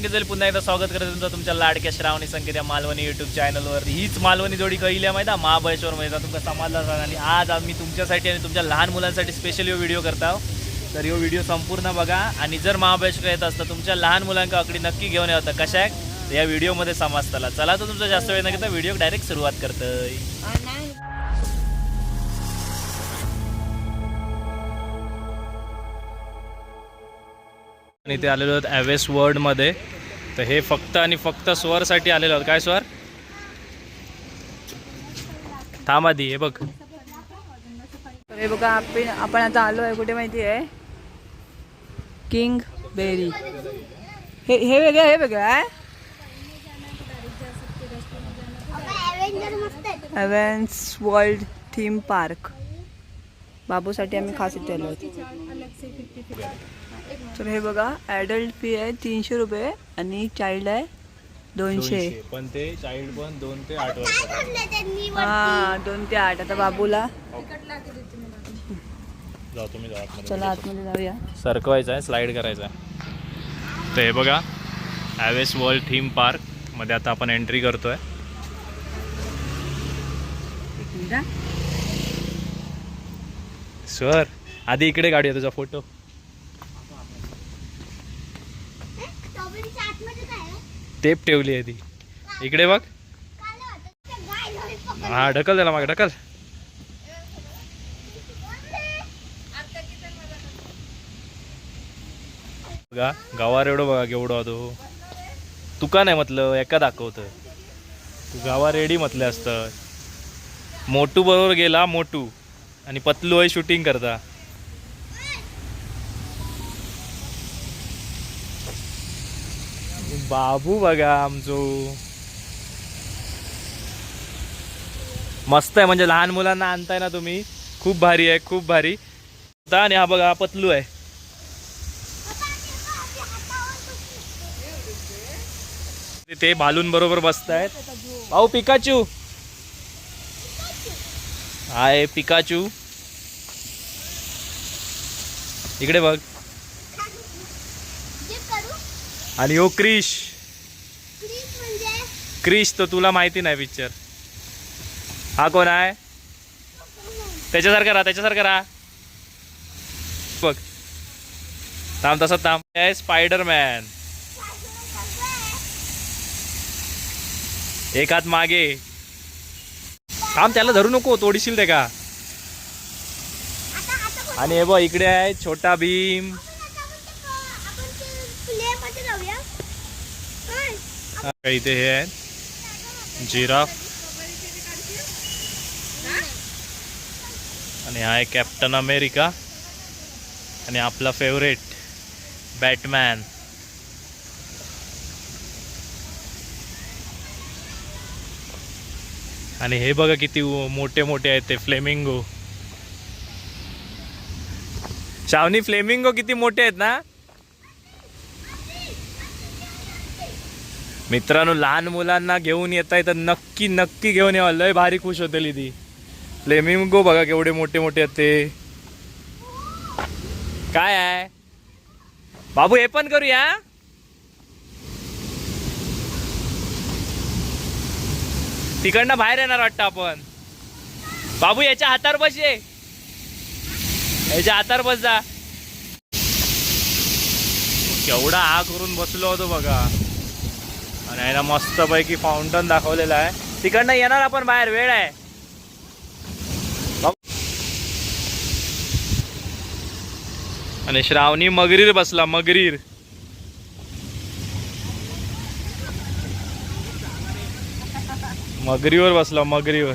संकेत पुन्हा एकदा स्वागत करत तुमचं तुमच्या लाडक्या श्रावणी संकेत या मालवणी युट्यूब चॅनलवर हीच मालवणी जोडी कहिली आहे माहिती आहे? महाबळेश्वर मध्ये तुमका समाजला आणि आज आम्ही तुमच्यासाठी आणि तुमच्या लहान मुलांसाठी स्पेशल यो व्हिडिओ करता तर यो व्हिडिओ संपूर्ण बघा आणि जर महाबळेश्वर येत असतं तुमच्या लहान मुलांका अकडी नक्की घेऊन येतं कशा या व्हिडिओमध्ये समाजताला. चला तर तुमचा जास्त वेळ न घेता व्हिडिओ डायरेक्ट सुरुवात करतोय. आणि ते आलेलो आहेत ॲवेस वर्ल्डमध्ये. तर हे फक्त आणि फक्त स्वरसाठी आलेलो आहेत. काय स्वर? थांब आधी हे बघ. तर हे बघा आपण आपण आता आलो आहे कुठे माहिती आहे? King berry. हे हे वेगळं हे वेगळं आहे अवेन्स वर्ल्ड थीम पार्क बाबूसाठी आम्ही खास इथे आलो तर हे बघा ॲडल्ट फी आहे तीनशे रुपये आणि चाइल्ड आहे दोनशे. पण ते चाइल्ड पण दोन ते आठ वर्ष हा दोन ते आठ. आता बाबूला. जाऊ तुम्ही. चला आतमध्ये जाऊया. सरकवायचं आहे स्लाईड करायचं आहे. तर हे बघा ॲवेस वर्ल्ड थीम पार्कमध्ये आता आपण एंट्री करतोय. सर आधी इकडे काढूया तुझा फोटो टेप ठेवली आहे ती. इकडे बघ. हा ढकल त्याला मागे ढकल. बघा गावार एवढं बघा केवढं तो तुका नाही म्हटलं एका दाखवतं. तू गावा रेडी म्हटलं असतं. मोटू बरोबर गेला मोटू. आणि पतलू आहे शूटिंग करता. बाबू बघा आमचो. मस्त आहे म्हणजे लहान मुलांना आणताय ना तुम्ही. खूप भारी आहे खूप भारी. आणि हा बघा हा पतलू आहे. ते भालून बरोबर बसतायत भाऊ पिकाचू. हाय पिकाचू. इकडे बघ. आणि हो क्रिश. क्रिश तो तुला माहिती नाही पिक्चर हा कोण आहे? त्याच्यासारखा राहा त्याच्यासारखा राहा. बघ. थांब तसं थांब. आहे स्पायडरमॅन एक हात मागे. थांब त्याला धरू नको तोडीशील ते का? आणि हे बघ इकडे आहे छोटा भीम हा, इथे हे आहेत जिराफ. आणि हा आहे कॅप्टन अमेरिका आणि आपला फेवरेट बॅटमॅन आणि हे बघा किती मोठे मोठे आहेत ते फ्लेमिंगो शावनी फ्लेमिंगो किती मोठे आहेत ना? मित्रांनो लहान मुलांना घेऊन येत आहे तर नक्की नक्की घेऊन यावं. लय भारी खुश होते ती. फ्लेमिंगो बघा केवढे मोठे मोठे आहेत ते. काय आहे? बाबू हे पण करूया? तिकडनं बाहेर येणार वाटतं आपण. बाबू याच्या हातावर बस ये. याच्या हातावर बस जा. केवढा हा करून बसलो होतो बघा. आणि याला मस्तपैकी फाउंटन दाखवलेला आहे. तिकडनं येणार आपण बाहेर वेळ आहे. आणि श्रावणी मगरीर बसला मगरीर. मगरीवर बसला मगरीवर.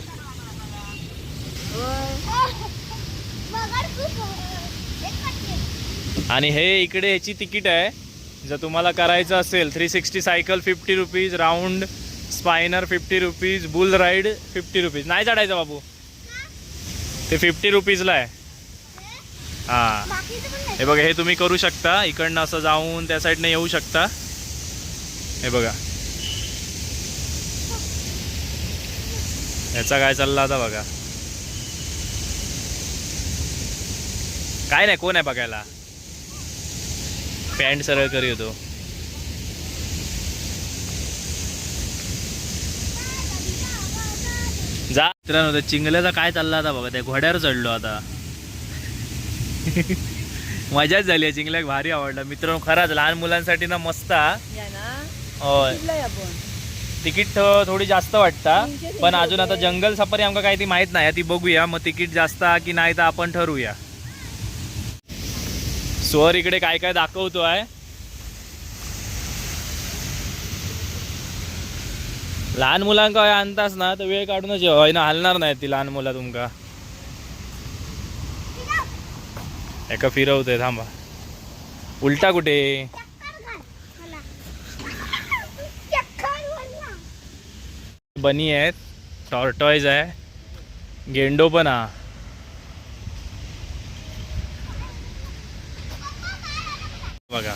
आणि हे इकडे याची तिकीट आहे. जर तुम्हाला करायचं असेल three sixty cycle fifty rupees round spinner fifty rupees bull ride fifty rupees नाही चढायचं बाबू. ते फिफ्टी रुपीजला आहे. हां. हे बघा हे तुम्ही करू शकता. इकडनं असं जाऊन त्या साईडनं येऊ शकता. हे बघा. याचा काय चालला आता बघा. काय नाही कोण आहे बघायला? पॅन्ट सरळ करी होतो जा. मित्रांनो चिंगल्याचा काय चालला आता बघा त्या घोड्यावर चढलो आता. मजाच झाली चिंगल्याक भारी आवडला. मित्रांनो खराच लहान मुलांसाठी ना मस्त तिकीट थोडी जास्त वाटता पण अजून आता जंगल सफारी आमका काय ती माहीत नाही. ती बघूया मग तिकीट जास्त की नाही तर आपण ठरवूया. स्वर इकडे काय काय दाखवतो आहे. लहान मुलांका हय आणतास ना तर वेळ काढूनच ना हलणार नाही ती लहान मुलं तुमका. एका फिरवतोय थांबा. उलटा कुठे? बनी आहेत. टॉर्टॉईज आहे. गेंडो पण हा बघा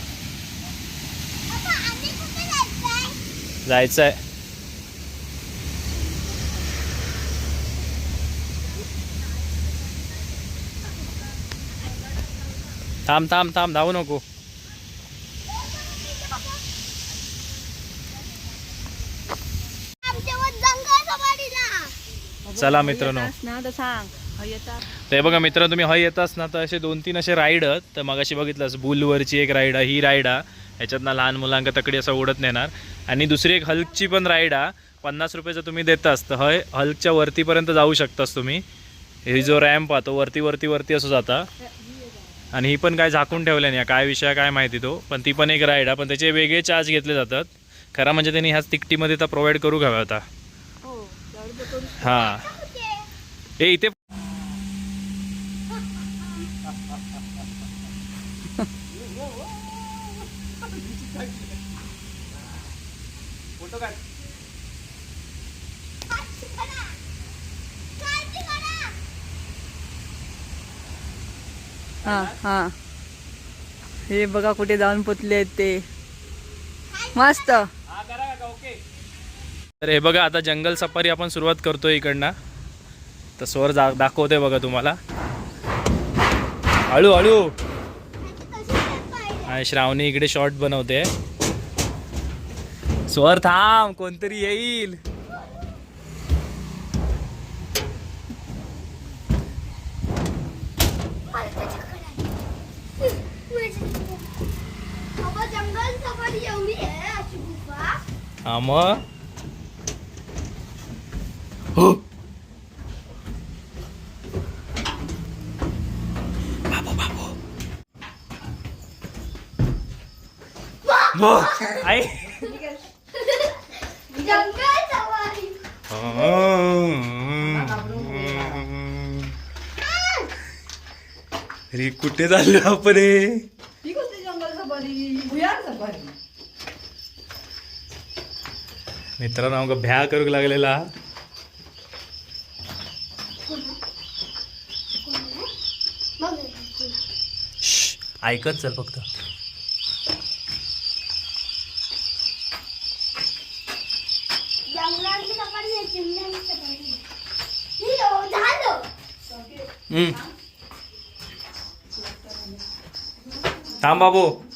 जायचं आहे थांब थांब थांब धावू नको चला मित्रांनो ते बघा मित्र तुम्ही हय येतास ना तर असे दोन तीन असे राईड तर मग अशी बघितलंस बुलवरची एक राईड आहे ही राईड आहे ह्याच्यात ना लहान मुलांका तकडी असं उडत नेणार. आणि दुसरी एक हल्कची पण राईड आहे पन्नास रुपयाचं तुम्ही देतास तर हय हल्कच्या वरतीपर्यंत जाऊ शकतास तुम्ही. ही जो रॅम्प आहे तो वरती वरती वरती असं जाता. आणि ही पण काय झाकून ठेवल्या नाही. काय विषय काय माहिती तो. पण ती पण एक राईड आहे पण त्याचे वेगळे चार्ज घेतले जातात. खरं म्हणजे त्यांनी ह्याच तिकटीमध्ये तर प्रोव्हाइड करू घ्यावा होता हो हां. ए इथे हा हे. बघा कुठे जाऊन पोचले आहेत ते. मस्त. तर हे बघा आता जंगल सफारी आपण सुरुवात करतोय इकडनं. तर स्वर जा दाखवते बघा तुम्हाला. हळू हळू. आणि श्रावणी इकडे शॉर्ट बनवते. स्वर थांब कोणतरी येईल जंगल सफारी एवढी आहे अशी गुफा हा मग आई अरे कुठे चाललो आपण रे ही कोणती जंगल सफारी भुयार सफारी मित्रांनो आमकां भ्या करूक लागलेला. ऐकत चल फक्त. जंगलाची बाबू.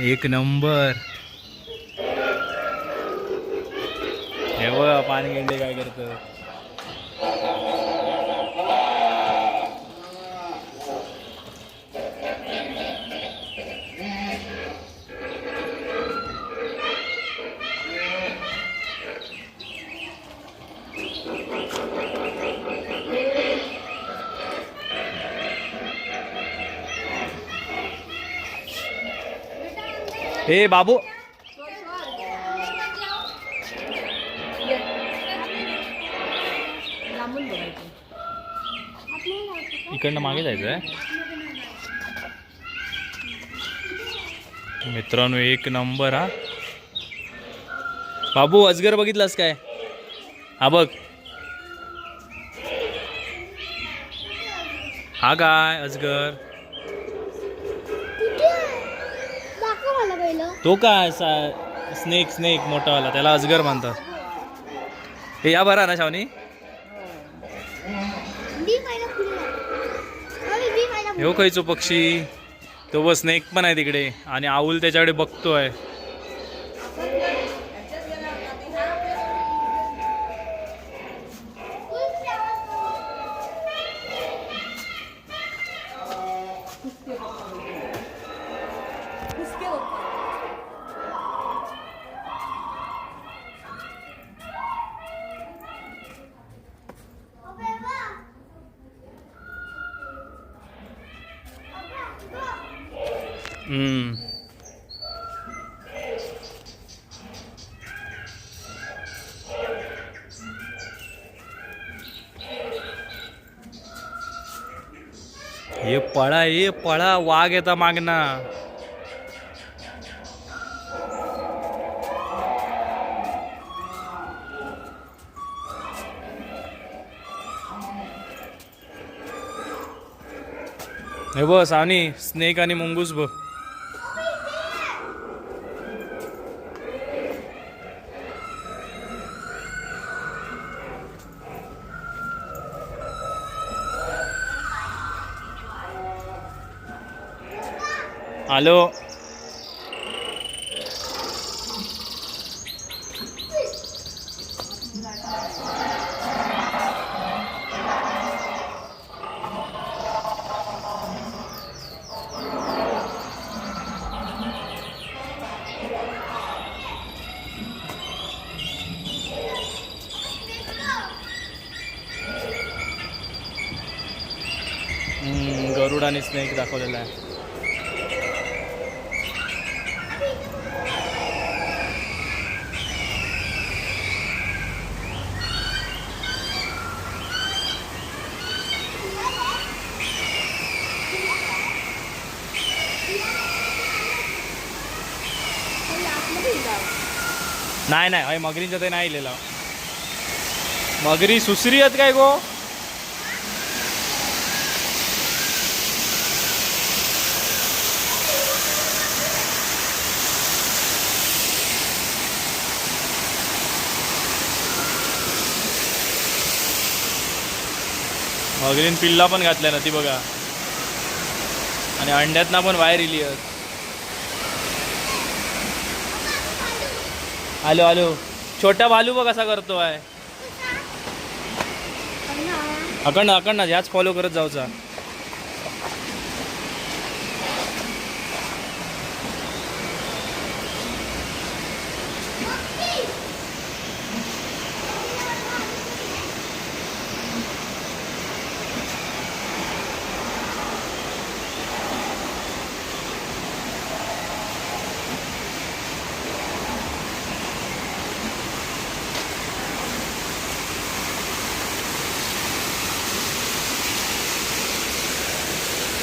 एक नंबर. हे बघ पाणी गेंडे काय करतं? हे बाबू. इकडनं मागे जायचं आहे मित्रांनो एक नंबर हा. बाबू अजगर बघितलास काय? हा बघ. हा काय अजगर. पहिलं. तो काय स्नेक स्नेक मोठावाला त्याला अजगर म्हणतात. हे या बरा ना शावनी? पहिला हो खायचो पक्षी. तो बस स्नेक पण आहे तिकडे. आणि आऊल त्याच्याकडे बघतोय. हे पळा हे पळा वाघ येता मागना हे बस आणि स्नेक आणि मुंगूस बघ. आलो हम्म, गरुड आणि स्नेक दाखवलेला आहे. नाही नाही अय मगरींचं ते नाही लिहिलं मगरी सुसरी आहेत काय गो? मगरीन पिल्ला पण घातल्या ना ती बघा. आणि अंड्यातना पण बाहेर इली आहेत. आलो आलो. छोटा भालू बघ कसा करतो आहे अकंड अकंड ह्याच फॉलो करत जाऊचा.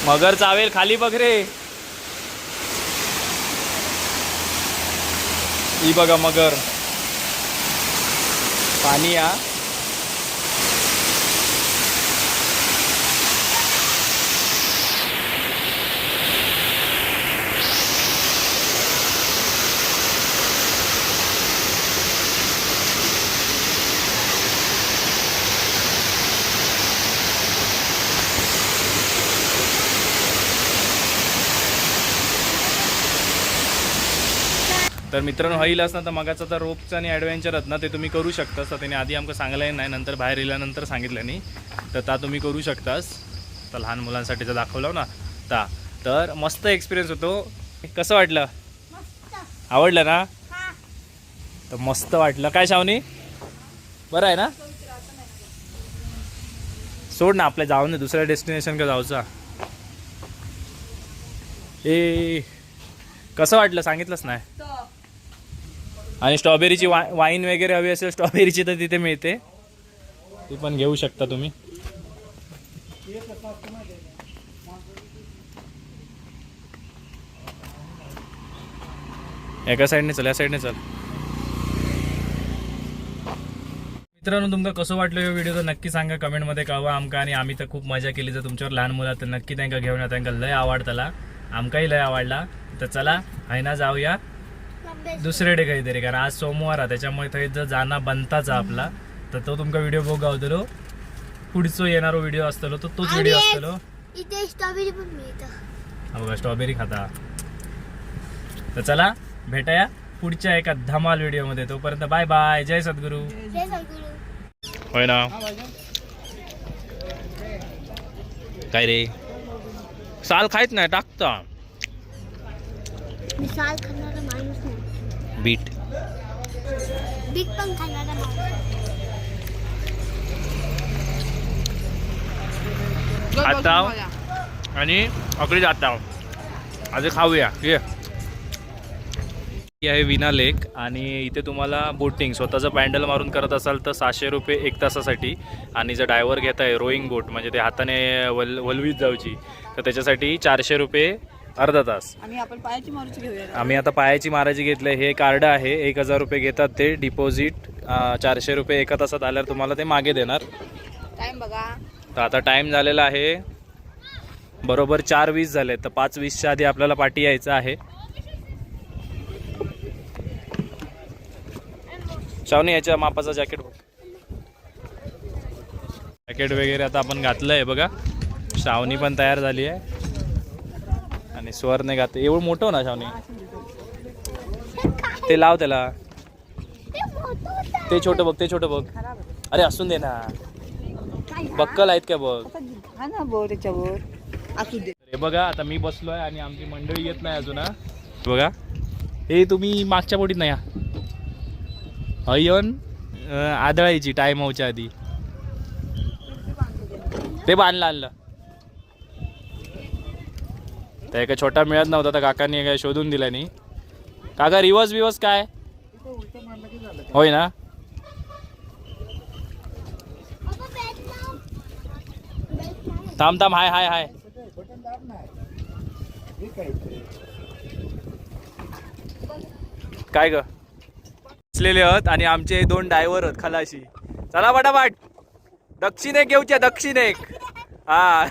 मगर चावेल खाली बघ रे. ही बघा मगर. पाणी या. तर मित्रांनो होईल असं तर मगाचा तर रोपचं आणि ॲडव्हेंचर आहेत ना ते तुम्ही करू शकतास. तर त्याने आधी आमका सांगलं नाही नंतर बाहेर गेल्यानंतर सांगितलं नाही तर ता तुम्ही करू शकतास. तर लहान मुलांसाठी जर दाखवलं ना. ता. तर मस्त एक्सपिरियन्स होतो. कसं वाटलं? आवडलं ना? तर मस्त वाटलं. काय शावनी? बरं आहे ना? सोड ना आपल्या जाऊ ना दुसऱ्या डेस्टिनेशन का जाऊचा. ए कसं वाटलं? सांगितलंच नाही? आणि स्ट्रॉबेरीची वा वाईन वगैरे हवी असेल स्ट्रॉबेरीची तर तिथे मिळते. ती पण घेऊ शकता तुम्ही. एका साईडने चल या साईडने चल. मित्रांनो तुमका कसं वाटलं हे व्हिडिओ तर नक्की सांगा कमेंटमध्ये कळवा आमका. आणि आम्ही तर खूप मजा केली जर तुमच्यावर लहान मुलं तर नक्की त्यांना घेऊन या त्यांना लय आवडतला आमकाही लय आवडला. तर चला आहे ना जाऊया. दुसरे डे काहीतरी कारण आज सोमवार आहे त्याच्यामुळे थंय जर जाणं बनताच आपला. तर तो तुमका व्हिडिओ बघावतलो पुढचो येणारो व्हिडिओ असतलो तो तोच व्हिडिओ असतलो इथे स्ट्रॉबेरी पण मिळतं. हा बघा स्ट्रॉबेरी खाता. तर चला भेटाया पुढच्या एका धमाल व्हिडिओमध्ये तोपर्यंत बाय बाय जय सद्गुरू. होय ना? काय रे? साल खायच नाही टाकता. मिसाल खाणारा बीट? बीट पण खाणारा आता आणि अकडे जाता आज खाऊया ये. ही आहे विना लेक आणि इथे तुम्हाला बोटिंग स्वतःचं पॅन्डल मारून करत असाल तर सहाशे रुपये एक तासासाठी. आणि जर ड्रायव्हर घेत आहे रोईंग बोट म्हणजे ते हाताने वल वलवीत जाऊची तर त्याच्यासाठी चारशे रुपये अर्धा तास. आणि आपण पायाची मारूची घेऊया. आम्ही आता पायाची महाराजी घेतलं हे कार्ड आहे एक हजार रुपये घेतात ते डिपॉझिट चारशे रुपये एका तासात आल्यावर तुम्हाला ते मागे देणार. टाइम बघा. तर आता टाईम झालेला आहे. बरोबर चार वीस झाले तर पाच वीसच्या आधी आपल्याला पाठी यायचं आहे. शावनी याच्या मापाचा जॅकेट बघ. जॅकेट वगैरे आता आपण घातलं आहे बघा. शावनी पण तयार झाली आहे. आणि सुवर्ण घात एवढं मोठं हो ना शावनी ते लाव त्याला. ते छोटं बघ ते छोटं बघ. अरे असून दे ना. बक्कल आहेत का बघ. ना हे बघा आता मी बसलोय आणि आमची मंडळी येत नाही अजून बघा. हे तुम्ही मागच्या बोटीत नाही या आदळायची टाइम आधी. ते बांधलं आणलं. तर एका छोटा मिळत नव्हता तर काकांनी काय शोधून दिला नाही. काका रिवर्स बिवर्स काय? होय ना? थांब थांब हाय हाय हाय. काय गसलेले आहोत आणि आमचे दोन डायव्हर आहेत खलाशी. चला पटापट. दक्षिण एक येऊच्या दक्षिण एक. हा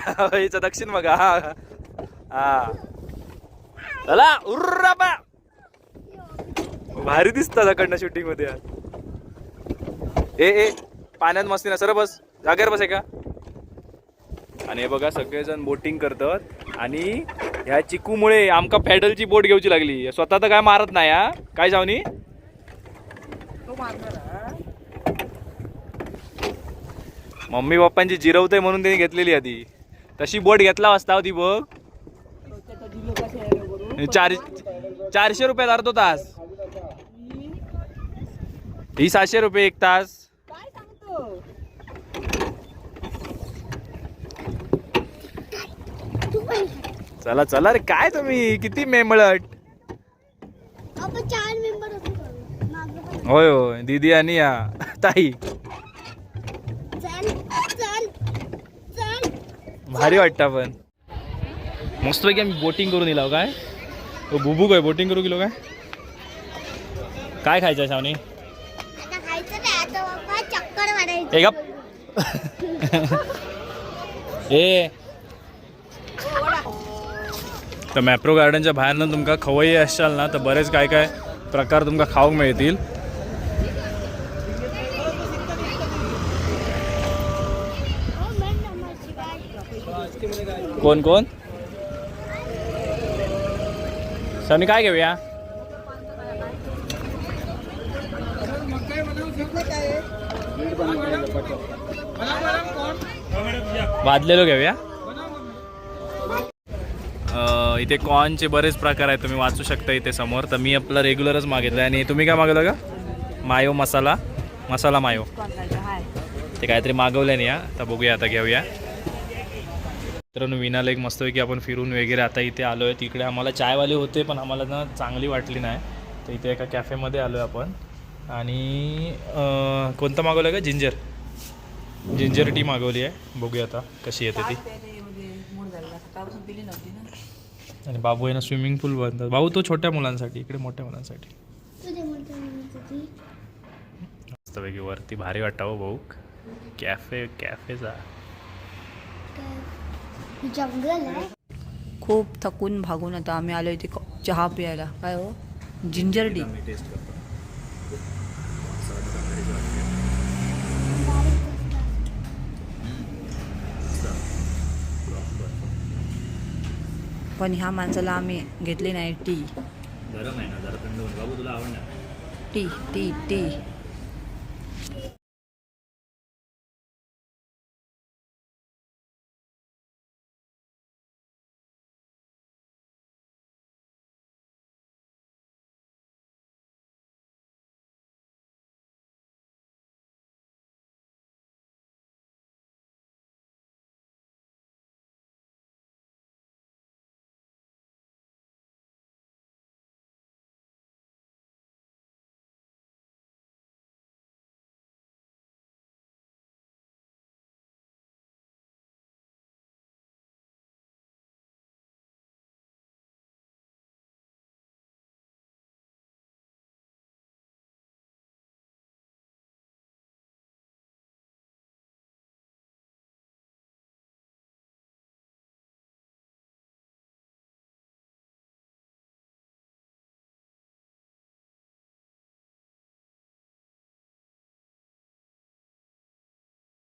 दक्षिण बघा. हा. हा. चला उर्रा बा. भारी दिसतात अकडनं शूटिंगमध्ये. ए ए पाण्यात मस्ती ना सर बस. जागेवर बस का आणि हे बघा सगळेजण बोटिंग करतात. आणि ह्या चिकूमुळे आमका पॅडलची बोट घेऊची लागली. स्वतः तर काय मारत नाही हा? काय जावनी मम्मी पप्पांची जिरवते म्हणून त्यांनी घेतलेली आधी. तशी बोट घेतला असता होती बघ. चार चारशे रुपये धरतो तास. ही सहाशे रुपये एक तास. तू चला चला रे काय तुम्ही? किती मेमळट. होय होय. दीदी आणि या. ताई. भारी वाटतं पण मस्तपैकी आम्ही बोटिंग करून दिला काय? तो बुबू काय बोटिंग करू गेलो काय? काय खायचं मारायची. ए गप. ए. तर मॅप्रो गार्डनच्या बाहेरनं तुमका खवई असाल ना तर बरेच काय काय प्रकार तुमका खाऊक मिळतील. कोण कोण? शावनी काय घेऊया? वादलेलो घेऊया. इथे कॉर्नचे बरेच प्रकार आहेत तुम्ही वाचू शकता इथे समोर. तर मी आपला रेग्युलरच मागितलं. आणि तुम्ही काय मागवलं का मायो मसाला. मसाला मायो. ते काहीतरी मागवलं नाही या. तर बघूया आता घेऊया. मित्रांनो विनाला एक मस्तपैकी आपण फिरून वगैरे आता इथे आलो आहे तिकडे आम्हाला चायवाले होते पण आम्हाला ना चांगली वाटली नाही. तर इथे एका कॅफेमध्ये आलो आहे आपण. आणि कोणतं मागवलं का? जिंजर. जिंजर टी मागवली आहे. बघूया आता कशी येते ती. आणि बाबू आहे ना स्विमिंग पूल बनतात भाऊ तो छोट्या मुलांसाठी इकडे मोठ्या मुलांसाठी. मस्तपैकी वरती भारी वाटावं भाऊ. कॅफे कॅफेचा. जंगल आहे. खूप थकून भागून आता आम्ही आलो इथे चहा प्यायला. काय हो? जिंजर टी पण ह्या माणसाला आम्ही घेतली नाही टी गरम आहे ना जरा थंड बाबू तुला आवडणार. T T T